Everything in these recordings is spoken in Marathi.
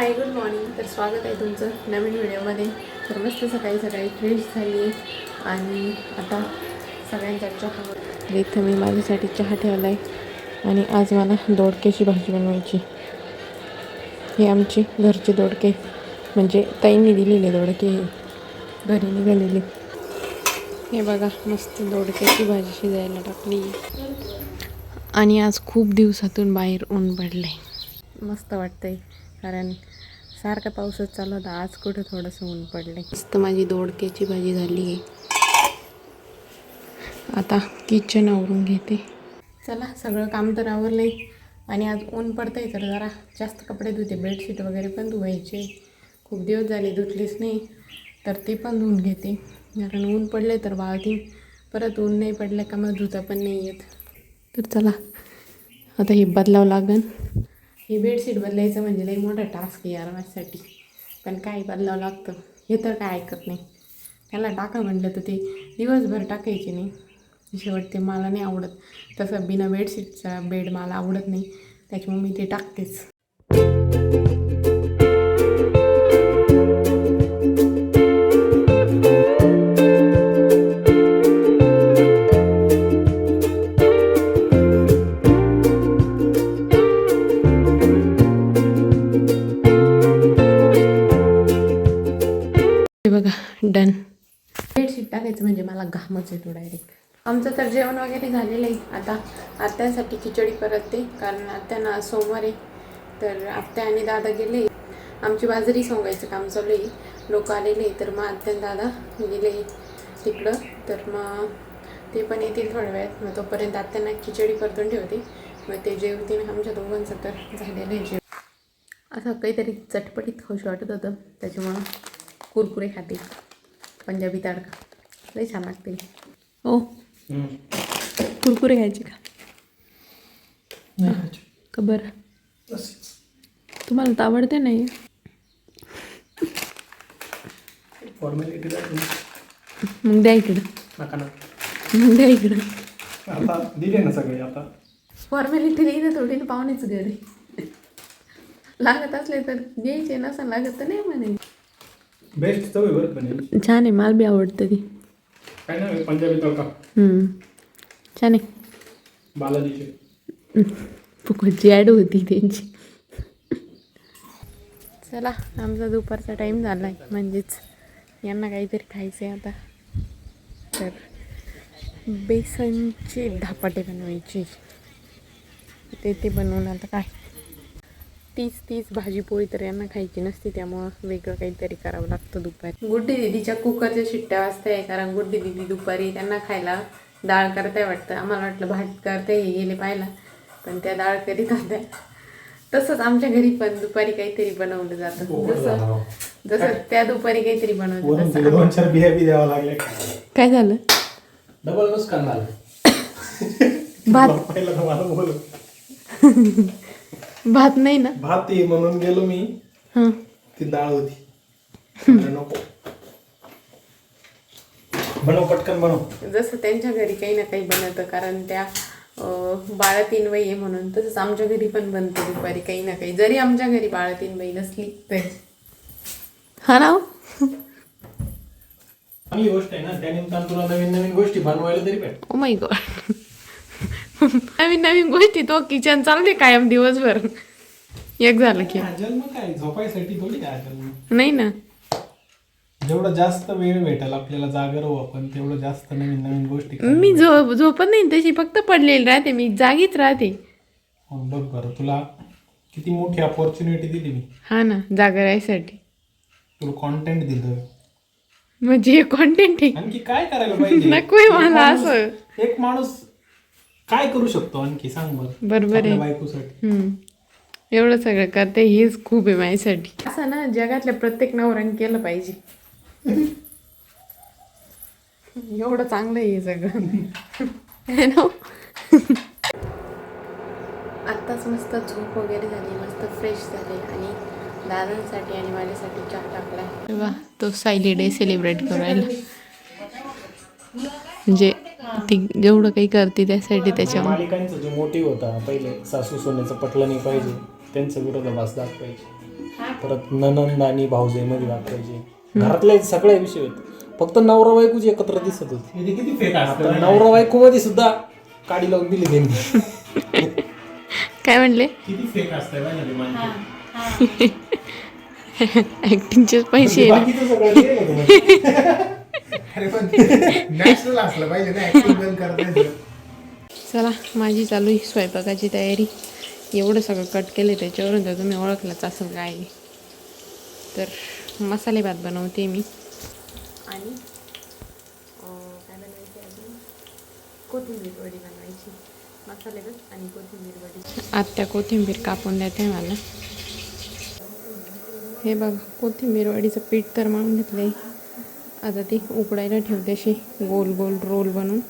हाय गुड मॉर्निंग तर स्वागत आहे तुमचं नवीन व्हिडिओमध्ये. तर मस्त सकाळी सकाळी फ्रेश झाली आणि आता सगळ्यांचा चहा. तर इथं मी माझ्यासाठी चहा ठेवला आहे आणि आज मला दोडक्याची भाजी बनवायची. हे आमची घरचे दोडके. म्हणजे ताईंनी दिलेले दोडके हे. घरी निघालेले. हे बघा मस्त दोडक्याची भाजी शिजायला टाकली. आणि आज खूप दिवसातून बाहेर ऊन पडलंय. मस्त वाटतंय. कारण सारखा पाऊसच चालू होता आज कुठं थोडंसं ऊन पडलंय. मस्त माझी दोडक्याची भाजी झाली आहे. आता किचन आवरून घेते. चला सगळं काम तर आवरलंय. आणि आज ऊन पडतंय तर जरा जास्त कपडे धुते बेडशीट वगैरे पण धुवायचे. खूप दिवस झाले धुतलीच नाही तर ते पण धुवून घेते. कारण ऊन पडले तर वाळती परत ऊन नाही पडलं का मग धुता पण नाही येत. तर चला आता हे बदलावं लागन. हे बेडशीट बदलायचं म्हणजे लई मोठा टास्क आहे यार माझ्यासाठी. पण काय बदलावं लागतं. हे तर काय ऐकत नाही. त्याला टाका म्हटलं तर ते दिवसभर टाकायचे नाही. शेवट ते मला नाही आवडत. तसं बिना बेडशीटचा बेड मला आवडत नाही. त्याच्यामुळे मी ते टाकतेच. डन बेडशीट टाकायचं म्हणजे मला घामच येतो डायरेक्ट आमचं तर जेवण वगैरे झालेलं आहे. आता आत्यासाठी खिचडी परतते कारण आत्यांना सोमवार आहे. तर आत्या आणि दादा गेले. आमची बाजरी सोंगायचं काम चालू आहे. लोक आलेले तर मग आत्या दादा गेले तिकडं. तर मग ते पण येतील थोड्या वेळात. मग तोपर्यंत आत्यांना खिचडी परतून ठेवते. मग ते जेवतील आमच्या दोघांचं तर झालेलं आहे जेवण. असं काहीतरी चटपटीत खाऊशी वाटत होतं. त्याच्यामुळं कुरकुरे खाते. पंजाबी तडका. लई छान लागते. ओ. कुरकुरे खायचे का? का बरं? तुम्हाला तर आवडते नाही मग द्या इकडं. नका ना मग द्या इकडं. ना सगळे आता. फॉर्मॅलिटी नाही तर थोडी ना पाहुणेच घरी. लागत असले तर घ्यायचे नसन लागत तर नाही म्हणे. बेस्ट चव आहे बरं पण छान आहे मला बी आवडतं ती. काय ना पंजाबी तडका हम्म. छान आहे. बालाजीचे. फुकटची ॲड होती त्यांची. चला आमचा दुपारचा टाईम झाला आहे म्हणजेच यांना काहीतरी खायचं आहे आता. तर बेसनचे धपाटे बनवायचे. ते ते बनवून आता काय? तीच तीच भाजी पोळी तर यांना खायची नसते त्यामुळं वेगळं काहीतरी करावं लागतं दुपारी. गुड्डी दिदीच्या कुकरच्या शिट्ट्या वाजताय कारण गुड्डी दिदी दुपारी त्यांना खायला डाळ करताय वाटतं. आम्हाला वाटलं भात करताय हे गेले पाहिला पण त्या डाळ करीत होत्या. तसंच आमच्या घरी पण दुपारी काहीतरी बनवलं जातं. जसं जसं त्या दुपारी काहीतरी बनवलं लागले काय झालं? डबल नुकसान झालं भात भात नाही ना? भात ये म्हणून गेलो मी. हां. ती डाळ होती. म्हणलं नको. बनव पटकन बनव. जसं त्यांच्या घरी काही ना काही बनवतं कारण त्या अं, बाळातीन बाई आहे म्हणून तसंच आमच्या घरी पण बनतं दुपारी काही ना काही. जरी आमच्या घरी बाळातीन बाई नसली तरी. हा ना? हो? चांगली गोष्ट आहे ना त्यानिमित्तानं तुला नवीन नवीन गोष्टी बनवायला तरी भेट ओ माय गॉड नवीन नवीन गोष्टी तो किचन चालते कायम दिवसभर. एक झालं की. हा जन्म काय? झोपायसाठी थोडी काय जन्म नाही ना. जेवढं जास्त वेळ भेटेल आपल्याला जागर राहू आपण तेवढं जास्त नवीन नवीन गोष्टी करू. मी झो झोपत नाही तशी फक्त पडलेली राहते मी जागीच राहते. मग बघ बरं तुला किती मोठी अपॉर्च्युनिटी दिली मी. हा ना जागा राहायसाठी. तुला कॉन्टेंट दिलं. म्हणजे हे कॉन्टेंट आणखी काय करायला पाहिजे? एक मला असं. एक माणूस काय करू शकतो आणखी? सांग बरं. बरोबर आहे. बायकोसाठी. हम्म. एवढं सगळं करते हेच खूप आहे माझ्यासाठी. असं ना जगातल्या प्रत्येक नवऱ्याने केलं पाहिजे. एवढं चांगलं आहे हे सगळं. है ना? आत्ताच मस्त झोप वगैरे झाली मस्त फ्रेश झाले आणि दादांसाठी आणि माझ्यासाठी चहा टाकला तेव्हा तो सायली डे सेलिब्रेट करायला. म्हणजे ती जेवढं काही करते त्यासाठी त्याच्या मालिकांचा जो मोटिव्ह होता पहिले सासू सोन्याचं पटलं नाही पाहिजे त्यांचा विरोधाभास दाखवायचे. परत ननंद आणि भाऊजाईमध्ये दाखवायचे. घरातले सगळे विषय होते. फक्त नवरा बायकोची एकत्र दिसत होती. हे किती फेक आता नवरा बायको मध्ये सुद्धा काडी लावून दिली त्यांनी. काय म्हणले? किती फेक असतं माहिती माणसं ऍक्टिंगचे पैसे आहे ना. बाकीचं सगळं real होतं म्हणजे. अरे पण नॅचरल असलं पाहिजे ना ऍक्टिंग बंद करता चला माझी चालू आहे स्वयंपाकाची तयारी. एवढं सगळं कट केलं त्याच्यावरून तर तुम्ही ओळखलंच असेल काय आहे. तर मसाले भात बनवते मी. आणि अं, काय बनवायचे अजून? कोथिंबीर वडी बनवायची. मसाले भात आणि कोथिंबीर वडी. आत्या कोथिंबीर कापून देते मला. हे बघ कोथिंबीर वडीचं पीठ तर मळून घेतलं आहे आता ती उकडायला ठेवते अशी गोल गोल रोल बनवून.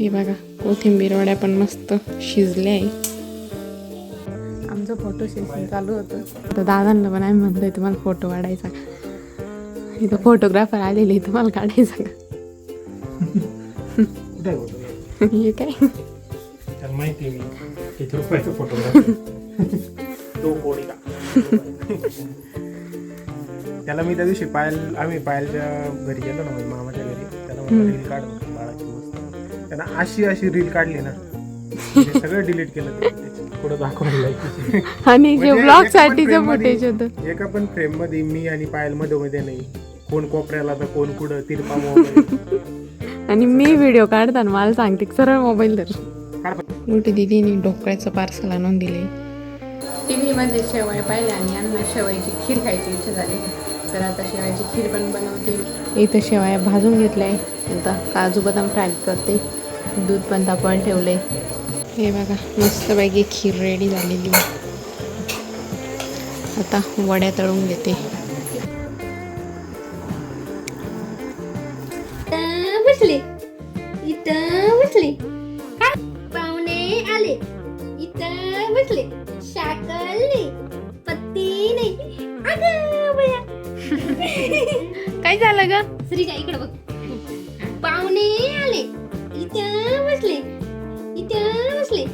हे बघा कोथिंबीर वड्या पण मस्त शिजले आहे. आमचं फोटो सेशन चालू होतं. तर दादांना पण आम्ही म्हणतोय तुम्हाला फोटो काढायचा इथं फोटोग्राफर आलेले तुम्हाला काढायचा का? हे काय? त्याला माहिती मी. किती रुपयाचा फोटोग्राफी तो कोडी का? त्याला मी त्या दिवशी पायल आम्ही पायलच्या घरी गेलो ना माझ्या मामाच्या घरी. त्याला म्हणलं त्यानं अशी अशी रील काढली ना सगळं डिलीट केलं. पुढं दाखवलं आणि जे ब्लॉग एका पण साठीचं फुटेज होतं. एका पण फ्रेममध्ये मी आणि पायलमध्ये मध्ये नाही. कोण कोपऱ्याला तर कोण कुठं तिरपा आणि मी व्हिडिओ काढताना मला सांगते सरळ मोबाईल धर. मोठी दिदीने ढोकळ्याचं पार्सल आणून दिले. टी व्हीमध्ये शेवया पाहिल्या आणि यांना शेवयाची खीर खायची इच्छा झाली. तर आता शेवयाची खीर पण बनवते. इथं शेवया भाजून घेतल्या. आहे आता काजू बदाम फ्राय करते. दूध पण तापवायला ठेवले हे बघा मस्तपैकी खीर रेडी झालेली. आता वड्या तळून घेते. इथं बसले. इथं बसले. काय पाहुणे आले. इथं बसले. शाकलने पत्ती नाही. काय झालं ग? श्रीजा इकडे बघ. पाहुणे आले. इथं बसले. इथं बसले.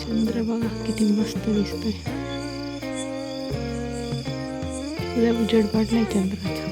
चंद्र बघा किती मस्त दिसतोय. उजेड पडलाय चंद्र